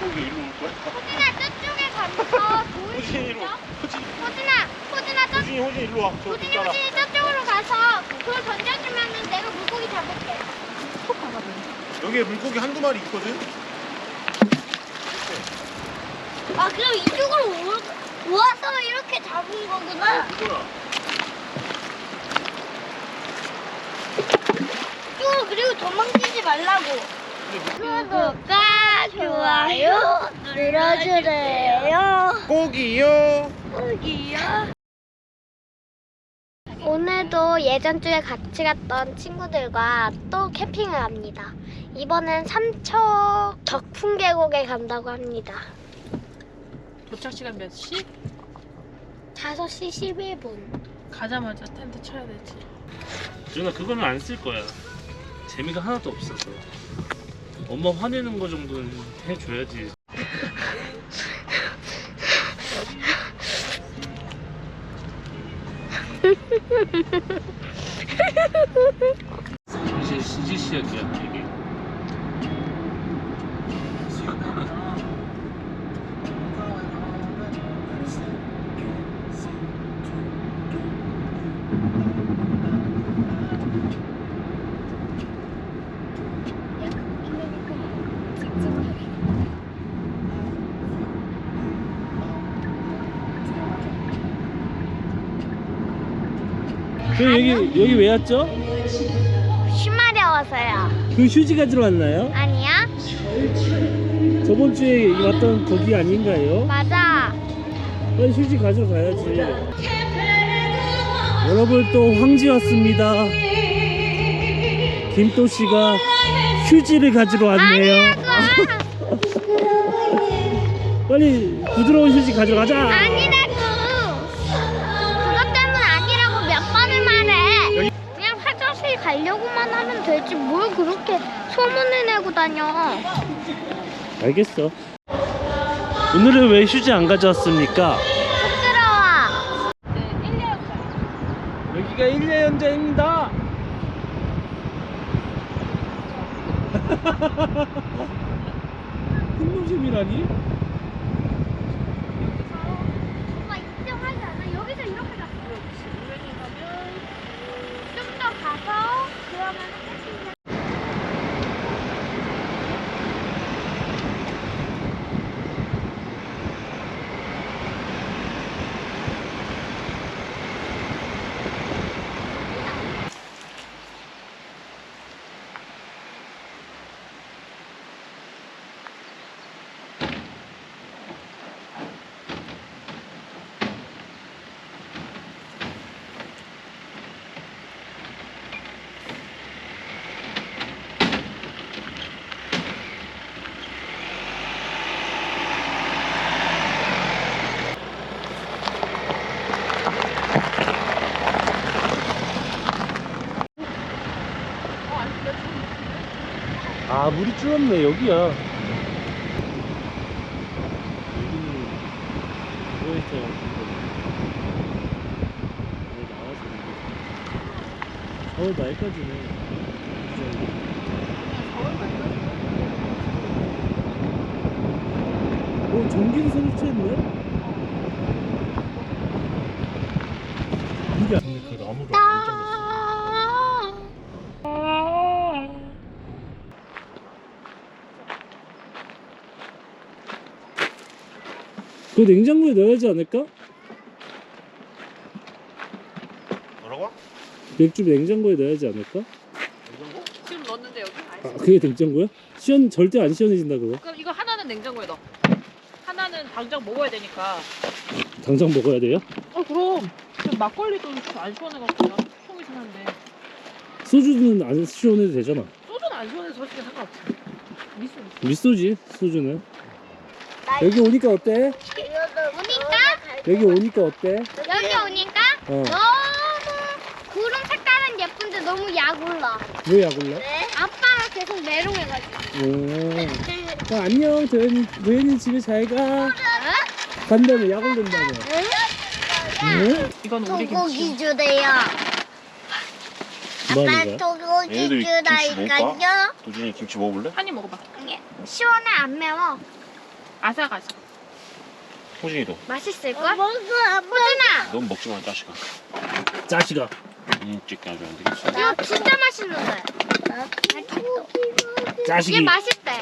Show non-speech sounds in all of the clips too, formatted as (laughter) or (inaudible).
물고기 일로 올 거야? 호진아 저쪽에 가면서 보일 수 호진이 일로 있어? 호진 호진아 호진아 저 호진이 호진이 일로 와. 저 호진이 있잖아. 호진이 저쪽으로 가서 그걸 던져주면은 내가 물고기 잡을게. 여기에 물고기 한두 마리 있거든. 아 그럼 이쪽으로 올- 모아서 이렇게 잡은 거구나. 그거야. 이쪽으로 그리고 도망치지 말라고. 구독과 좋아요 눌러주세요. 고기요. 여기요. 오늘도 예전주에 같이 갔던 친구들과 또 캠핑을 합니다. 이번엔 삼척 덕풍계곡에 간다고 합니다. 도착 시간 몇 시? 5시 11분. 가자마자 텐트 쳐야 되지. 준아 그거는 안 쓸 거야. 재미가 하나도 없어서. 엄마 화내는 거 정도는 해줘야지. 이제 이제 시작이야 이게. 그 여기 여기 왜 왔죠? 쉬마려워서요. 그 휴지 가지러 왔나요? 아니야? 저번 주에 왔던 거기 아닌가요? 맞아. 빨리 휴지 가지러 가야지. 여러분 또 황지 왔습니다. 김도 씨가 휴지를 가지러 왔네요. (laughs) 빨리 부드러운 휴지 가지러 가자. 아니 되지 뭘 그렇게 소문을 내고 다녀. 알겠어. 오늘은 왜 휴지 안 가져왔습니까? 부끄러워. 여기가 일례연자입니다. 흰노심이라니? (laughs) 오빠 인정하지 않아? 여기서 이렇게 갔어. 좀 더 가서 그러면 끝이야. 아 물이 줄었네 여기야. 여기는 여기 나와서 이거. 서울 말까지는 어 전기도 설치했네? 이게 근데 그 나무가 엄청 그 냉장고에 넣어야지 않을까? 뭐라고? 맥주 냉장고에 넣어야지 않을까? 지금 넣었는데 여기 다 아. 그게 냉장고야? 시원 절대 안 시원해진다 그거 그럼 이거 하나는 냉장고에 넣어. 하나는 당장 먹어야 되니까. 당장 먹어야 돼요? 어 그럼. 지금 막걸리도 안 시원해갖고 나 속이 시원한데. 소주는 안 시원해도 되잖아 소주는 안 시원해서 솔직히 상관없어. 미소 미소. 미소지 소주는 여기 오니까 어때? 오니까 여기 오니까 어때? 여기 오니까 어. 너무 구름 색깔은 예쁜데 너무 약올라. 왜 약올라? 아빠가 계속 메롱해가지고. 오. 어, 안녕 도현이 도현이 집에 잘 가 간다며 약 올린다며 응? 이건 우리 소고기 김치. 주세요. 뭐 아빠 하는 거야? 소고기 얘네들 김치 주라니까요. 도준이 김치 먹어볼래? 네. 한입 먹어봐. 시원해 안 매워. 아삭아삭. 호진이도. 맛있을걸? 먹어 호진아 넌 먹지 마, 자식아. 자식아. 음, 찍게 하면 안 되겠어. 이거 진짜 맛있는데 자식이. 이게 맛있대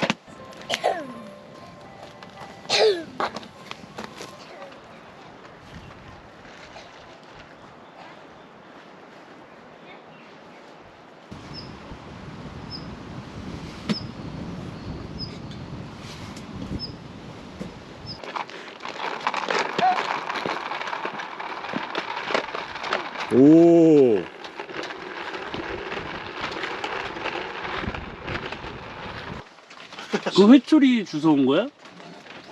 오. 그 회초리 주워 온 거야?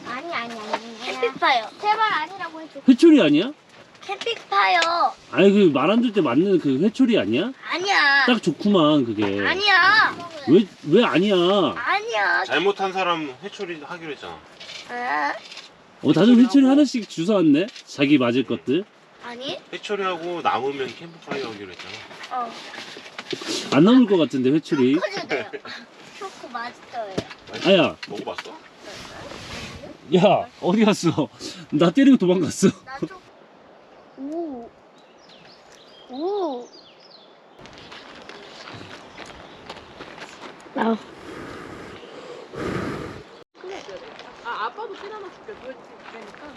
아니 아니 아니 캠핑파요 제발 아니라고 해줘 회초리 아니야? 캠핑파요 아니 그 말 안 들 때 맞는 그 회초리 아니야? 아니야 딱 좋구만 그게. 아니야 왜 왜 아니야? 아니야 잘못한 사람 회초리 하기로 했잖아. 아, 어 다들 회초리 하나씩 주워 왔네. 자기 맞을 것들. 아니 회초리하고 남으면 캠프파이어 하기로 했잖아. 어 안 남을 것 같은데 회초리. 커져요 초코 맛있어요 아야, 먹어봤어? 야 어디 갔어? 나 때리고 도망갔어. 나도 오. 오. 아, 아 아빠도 찐 하나 줄게. 보여줄 테니까.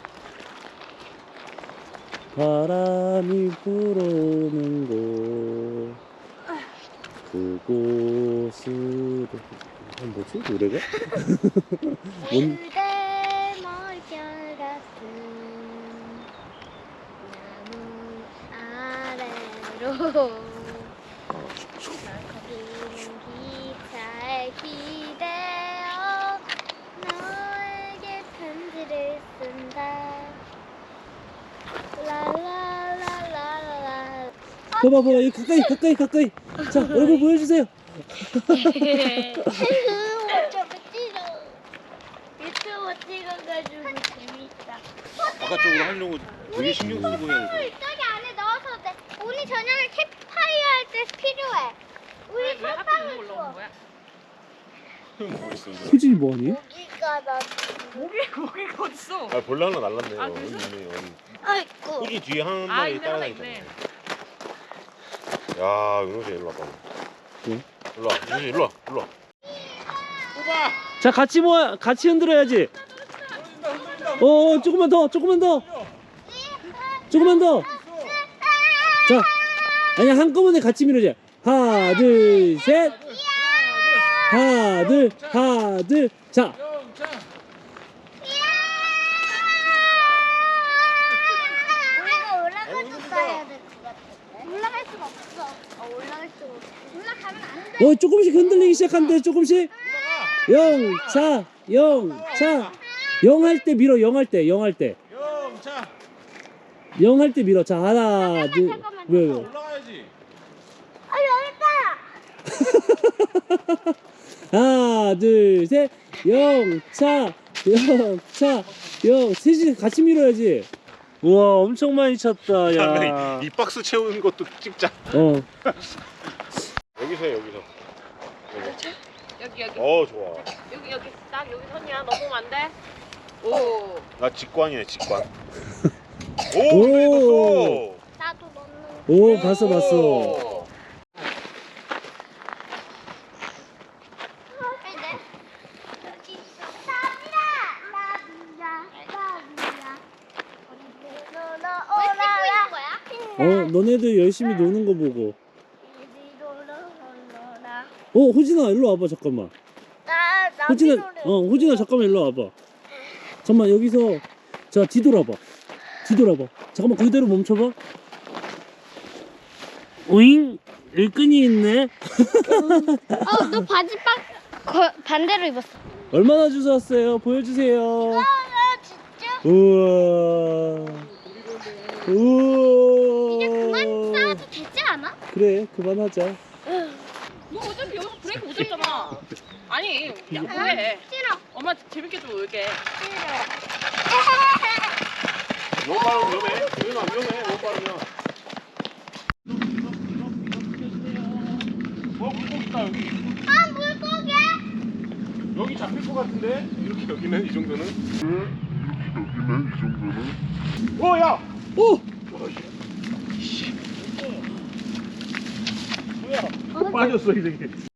바람이 불어오는 곳. 그곳으로. 아, 뭐지 노래가? (laughs) 뭔 아래로 날커비는 기차에 기대어 너에게 편지를 쓴다 라라라라라 봐봐 봐봐 여기 가까이 가까이 가까이 자 얼굴 보여주세요 유튜브 찍어가지고 재밌다. 바깥쪽으로 하려고 되게 신경 쓰고 해야 돼. 물 저기 안에 넣어서 돼. 오늘 저녁에 캠파이어 할 때 필요해. 우리 설탕을 줘. 있어? 효진이 뭐하니? 고기가 나. 목이 목이가 어딨어? 아, 볼라나 날랐네요. 아, 그래서? 여기 있네. 아이고. 호진 뒤에 한 아, 마리 있네, 하나 따라다니잖아. 있네. 야, 윤호재 일로 와봐. 응? 일로 와, 윤호재 일로 와, 일로 와. 자 같이 모아 같이 흔들어야지. 어, 어 조금만 더 조금만 더. 조금만 더 자 아니 한꺼번에 같이 밀어줘. 하나 둘 셋. 하나 둘 하나 둘 자 우리가 올라가서 가야 될 것 같은데. 올라갈 수가 없어. 어, 조금씩 흔들리기 시작한대 조금씩. 영 차 영 차. 영 할 때 밀어 영 할 때 영 할 때. 영차 영 할 때 밀어. 자 하나 잠깐만, 둘왜 왜? 올라가야지. 아, 여기 있다. 하나 둘셋. 영차 영차. 영 셋이 같이 밀어야지 우와 엄청 많이 찼다 야 이 박스 채우는 것도 찍자. 어. (laughs) 여기서 해, 여기서. 여기. 여기 어, 좋아. 여기 여기 딱 여기 선이야 넘으면 안 돼. 오. 나 직관이네, 직관. (laughs) 오. 오, 오. 나도 넣는. 오 봤어 봤어 오. 여기 있어. 나비야, 나비야, 나비야. 왜 찍고 있는 거야? 어 너네들 열심히 노는 거 보고. 나, 어 호진아 일로 와봐 잠깐만. 나 호진아. 어 호진아 잠깐만 일로 와봐. 잠깐만 여기서 자 뒤돌아봐. 뒤돌아봐. 잠깐만 그대로 멈춰봐. 오잉? 일끈이 있네. 어, 너 바지 빡 거, 반대로 입었어. 얼마나 주워 왔어요? 보여주세요. 아, 진짜? 우와. 우와 이제 그만 싸도 되지 않아? 그래 그만하자 너 어차피 여기서 브레이크 못 잡잖아. 아니 양보해. 싫어. 엄마 재밌게 좀 놀게. 너무 빠르면 위험해. 유인아, 위험해. 너무 빠르면. 어, 물고기 있다, 여기. 아, 물고기? 여기 잡힐 것 같은데? 이렇게 여기는 이 정도는? 여기는 이 정도는? 어, 야! 오! 뭐야? 빠졌어, 이 새끼.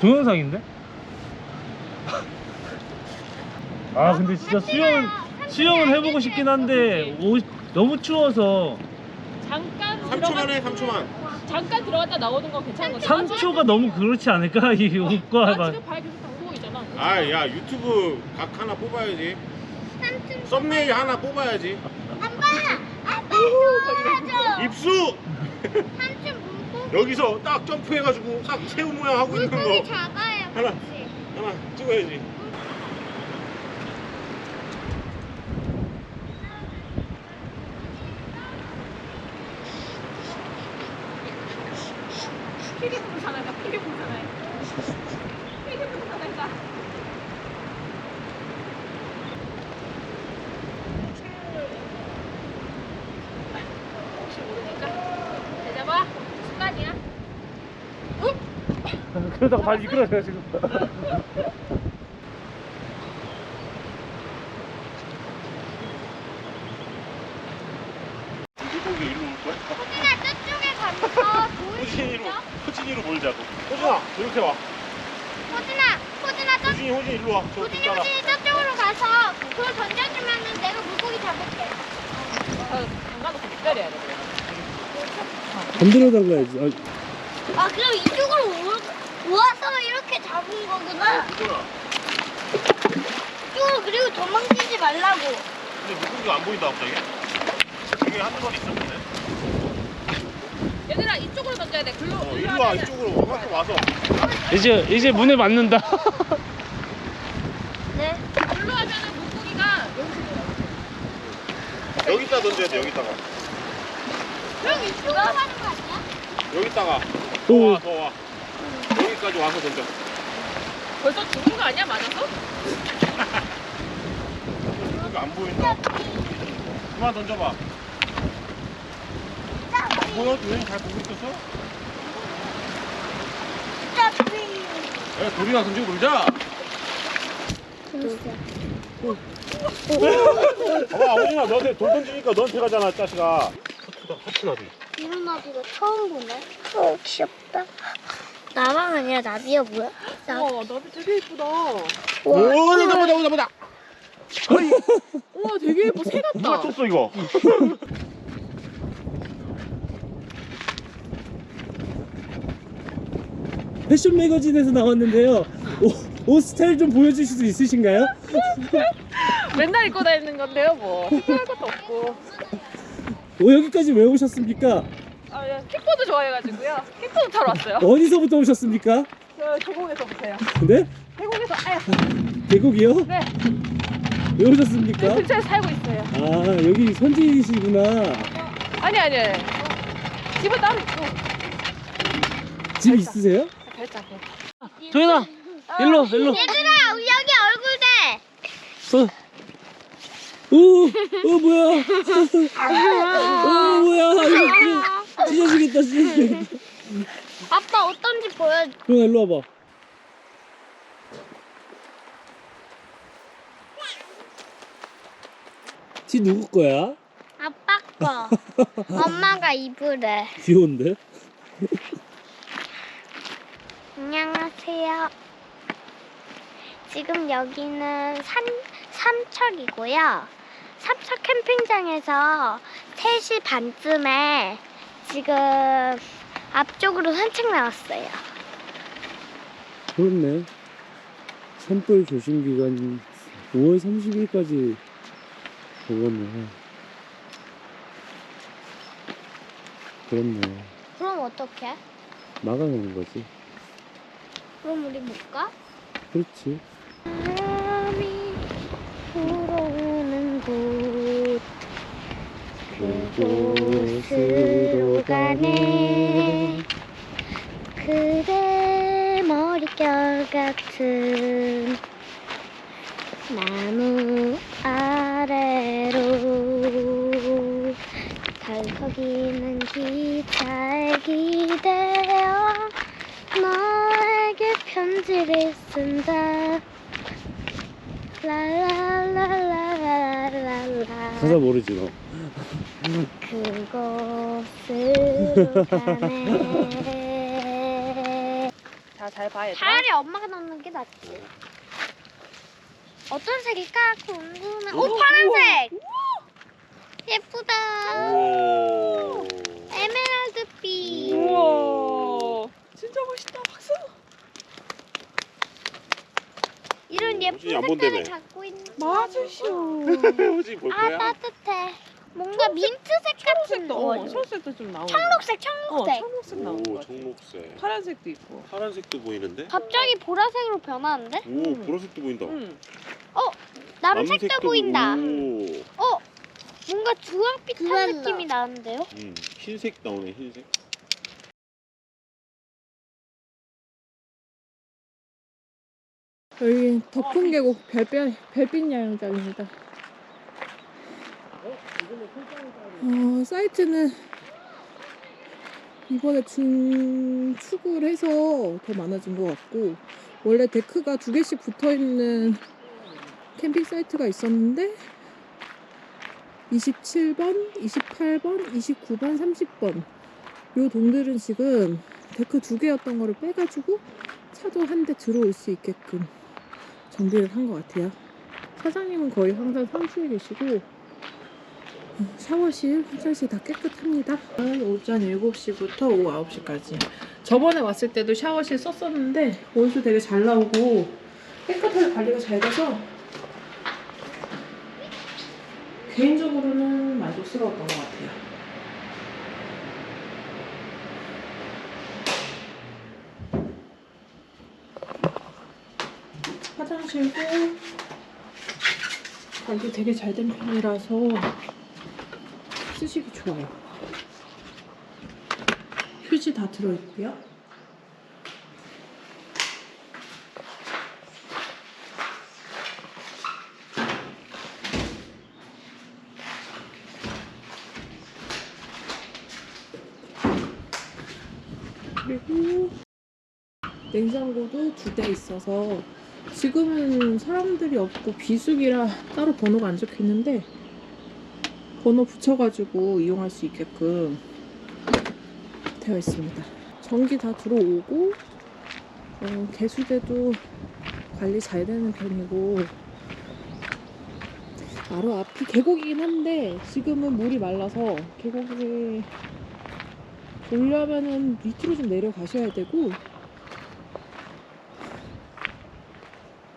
동영상인데? (laughs) 아 근데 진짜 수영은 수영은 해보고 싶긴 한데 옷 너무 추워서 잠깐 3초만 들어가 해, 3초만. 잠깐 들어갔다 나오는 건 괜찮은 거지 3초가 너무 그렇지 않을까 (laughs) 이 옷과 나 막 지금 발 계속 담그고 있잖아 아, 야, 유튜브 각 하나 뽑아야지. 썸네일 하나 뽑아야지. 아빠! 아빠 도와줘! 입수! 삼촌 여기서 딱 점프해가지고 딱 새우 모양 하고 있는 거 작아요 하나. 그치? 하나 찍어야지. 피리 풍선할까 피리 풍선할 피리 풍선할까 혹시 모르니까 잘 잡아 순간이야 그러다가 발 미끄러져가지고 물고기 일로 올 거야? 호진아 저쪽에 가서 보일 수 호진이로, 몰자고. 호진아, 이렇게 와. 호진아 호진아 저 호진이, 호진이 일로 와. 저 호진이 있잖아. 호진이 저쪽으로 가서 그걸 던져주면은 내가 물고기 잡을게 잠가놓고 기다려야 돼 반대로 담가야지. 아, 아 그럼 이쪽으로 올, 와서 이렇게 잡은 거구나 호진아, 이쪽으로 그리고 도망치지 말라고 근데 물고기가 안 보인다, 갑자기. 이게 한두 마리 있었는데. 얘들아 이쪽으로 던져야 돼 글로 어, 일로 와, 이쪽으로. 와서 와서. 이제 이제 문에 맞는다 (laughs) 네 글로 하면은 물고기가. 여기다 던져야 돼, 여기다가. 그럼 이쪽으로 하는 거 아니야? 여기다가. 더 오. 와, 더 와. 여기까지 와서 던져. 벌써 죽은 거 아니야 맞아서? 안 보인다. 그만 던져봐. 안 보여? 도현이 잘 보고 있었어? 야, 돌이나 던지고 놀자. 봐봐, 호진아, 너한테 돌 던지니까 너한테 가잖아, 자식아. 하트다, 하트 나비. 이런 나비가 처음 보네 어 귀엽다 아니야 나비야 뭐야? 나 와 나비 되게 예쁘다 오, 보다, 보다, 보다, 보다. 우와 되게 예뻐 새 누가 같다 쳤어, 이거? (laughs) 패션 매거진에서 나왔는데요. 옷, 옷 스타일 좀 보여주실 수 있으신가요? (laughs) 맨날 입고 다니는 건데요 뭐 특별할 것도 없고 어, 여기까지 왜 오셨습니까? 아 예, 킥보드 좋아해가지고요 킥보드 타러 왔어요 어디서부터 오셨습니까? 저 계곡에서부터요 네? 계곡에서 아야 계곡이요? 네왜그 오셨습니까? 근처에 살고 있어요 아, 여기 선지이시구나. 아니 아니 아니. 집은 따로 있고 집 있으세요? 발자국 도현아 일로 일로 얘들아 여기 얼굴 대 어. 오, 어 뭐야? (laughs) 어 뭐야? 이거 찢어지겠다, 찢어지겠다. (laughs) 아빠 어떤지 보여줘 도현아 일로 와봐. 티 누구 거야? 아빠 거 (laughs) 엄마가 입으래 귀여운데? (laughs) 안녕하세요 지금 여기는 산, 삼척이고요 삼척 캠핑장에서 3시 반쯤에 지금 앞쪽으로 산책 나왔어요 그렇네. 산불 조심 기간 5월 30일까지 적었네. 그렇네. 그럼 어떡해? 막아놓은 거지. 그럼 우리 못 가? 그렇지. 바람이 불어오는 곳 그곳으로 가네 그대 머릿결 같은 나무 아래로 달서기는 기차에 기대어 너에게 편지를 쓴다 라라라라라라 가사 모르지 너. 가네 자, 잘 봐, 얘들아. 차라리 엄마가 넣는 게 낫지 어떤 색일까 궁금해 오 우와, 파란색 예쁘다 오. 에메랄드빛 우와. 진짜 멋있다. 박수. 이런 예쁜 뭐지? 안 색깔을. 갖고 있는 맞으시오. (laughs) 볼아 거야? 따뜻해 뭔가 민트색 같은 초록색도, 거 어, 초록색도 좀 나오네. 청록색 어, 청록색 청록색 나오는 것오 같아. 청록색. 파란색도 있고. 파란색도 보이는데? 갑자기 보라색으로 변하는데 오 음. 보라색도 보인다. 응. 남색도 보인다 오. 뭔가 주황빛한 느낌이 나는데요 음 흰색 나오네 흰색. 여기 덕풍 계곡 별빛, 별빛 야영장입니다. 어, 사이트는 이번에 중축을 해서 더 많아진 것 같고 원래 데크가 두 개씩 붙어 있는 캠핑 사이트가 있었는데 27번, 28번, 29번, 30번 요 동들은 지금 데크 두 개였던 거를 빼가지고 차도 한 대 들어올 수 있게끔 정비를 한 것 같아요. 사장님은 거의 항상 상주에 계시고 어, 샤워실, 화장실 다 깨끗합니다. 오전 7시부터 오후 9시까지. 저번에 왔을 때도 샤워실 썼었는데 온수 되게 잘 나오고 깨끗하게 관리가 잘 돼서 개인적으로는 만족스러웠던 것 같아요. 화장실도 관리 되게 잘 된 편이라서 쓰시기 좋아요. 휴지 다 들어있고요. 그리고 냉장고도 두 대 있어서 지금은 사람들이 없고 비수기라 따로 번호가 안 적혀 있는데 번호 붙여가지고 이용할 수 있게끔 되어 있습니다. 전기 다 들어오고 어, 개수대도 관리 잘 되는 편이고 바로 앞이 계곡이긴 한데 지금은 물이 말라서 계곡에 오려면은 밑으로 좀 내려가셔야 되고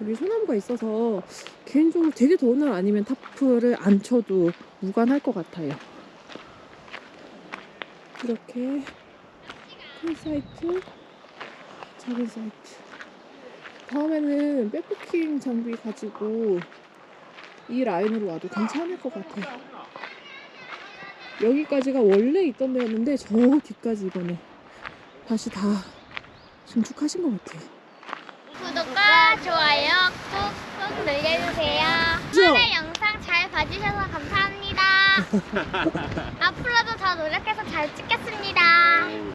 여기 소나무가 있어서 개인적으로 되게 더운 날 아니면 타프를 안 쳐도 무관할 것 같아요. 이렇게 큰 사이트, 작은 사이트. 다음에는 백패킹 장비 가지고 이 라인으로 와도 괜찮을 것 같아요. 여기까지가 원래 있던 데였는데 저 뒤까지 이번에 다시 다 증축하신 것 같아요. 구독과 좋아요 꾹 꾹 눌러주세요. 오늘 영상 잘 봐주셔서 감사합니다. (laughs) 앞으로도 더 노력해서 잘 찍겠습니다. 오,